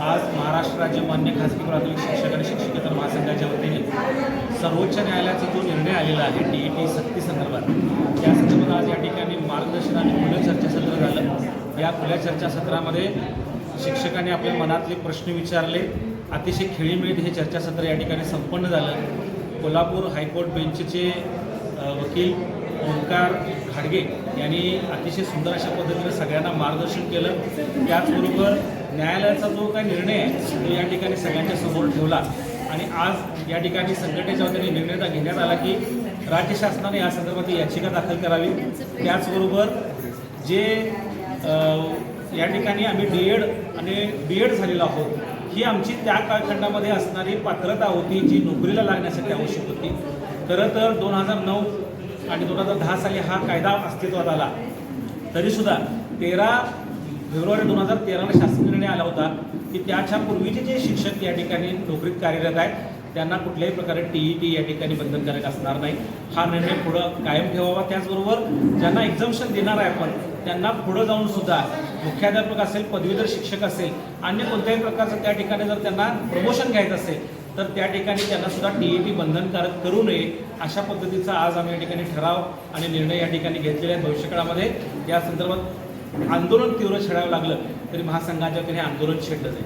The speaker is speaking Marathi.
आज महाराष्ट्र राज्य मान्य खासगी प्राथमिक शिक्षक आणि शिक्षकेतर महासंघाच्या वतीने सर्वोच्च न्यायालयाचा जो निर्णय आलेला आहे टी ई टी सक्ती संदर्भात त्या संदर्भात आज या ठिकाणी मार्गदर्शन आणि खुलं चर्चासत्र झालं. या खुल्या चर्चासत्रामध्ये शिक्षकांनी आपल्या मनातले प्रश्न विचारले. अतिशय खेळीमेळीत हे चर्चासत्र या ठिकाणी संपन्न झालं. कोल्हापूर हायकोर्ट बेंचचे वकील ओंकार खाडगे यांनी अतिशय सुंदर अशा पद्धतीने सगळ्यांना मार्गदर्शन केलं. त्याचबरोबर न्यायालयाचा जो काही निर्णय आहे तो या ठिकाणी सगळ्यांच्या समोर ठेवला. आणि आज या ठिकाणी संघटनेच्या वतीने निर्णय घेण्यात आला की राज्य शासनाने या संदर्भात याचिका दाखल करावी. त्याचबरोबर जे या ठिकाणी आम्ही डी एड आणि बी एड झालेलो आहोत ही आमची त्या कालखंडामध्ये असणारी पात्रता होती जी नोकरीला लागण्यासाठी आवश्यक होती. खरं तर दोन हजार नऊ आणि दोन हजार दहा साली हा कायदा अस्तित्वात आला. तरीसुद्धा तेरा फेब्रुवारी दोन हजार तेराला शासन निर्णय आला होता की त्याच्या पूर्वीचे जे शिक्षक या ठिकाणी नोकरीत कार्यरत आहेत त्यांना कुठल्याही प्रकारे टी ई टी या ठिकाणी बंधनकारक असणार नाही. हा निर्णय पुढं कायम ठेवावा. त्याचबरोबर ज्यांना एक्झाम्शन देणार आहे आपण त्यांना पुढं जाऊन सुद्धा मुख्याध्यापक असेल पदवीधर शिक्षक असेल अन्य कोणत्याही प्रकारचं त्या ठिकाणी जर त्यांना प्रमोशन घ्यायचं असेल तर त्या ठिकाणी त्यांना सुद्धा टी ई टी बंधनकारक करू नये. अशा पद्धतीचा आज आम्ही या ठिकाणी ठराव आणि निर्णय या ठिकाणी घेतलेले आहेत. भविष्यकाळामध्ये या संदर्भात आंदोलन तीव्र छेडावं लागलं तरी महासंघाच्या वतीने आंदोलन छेडलं जाईल.